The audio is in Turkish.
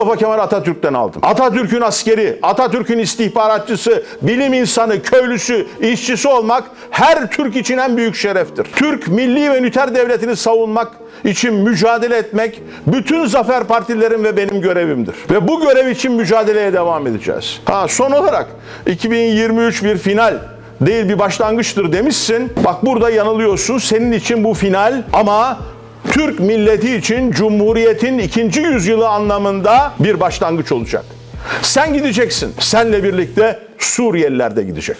Mustafa Kemal Atatürk'ten aldım. Atatürk'ün askeri, Atatürk'ün istihbaratçısı, bilim insanı, köylüsü, işçisi olmak her Türk için en büyük şereftir. Türk milli ve üniter devletini savunmak için mücadele etmek bütün zafer partilerin ve benim görevimdir. Ve bu görev için mücadeleye devam edeceğiz. Ha son olarak 2023 bir final değil bir başlangıçtır demişsin. Bak burada yanılıyorsun. Senin için bu final ama Türk milleti için Cumhuriyet'in ikinci yüzyılı anlamında bir başlangıç olacak. Sen gideceksin. Senle birlikte Suriyeliler de gidecek.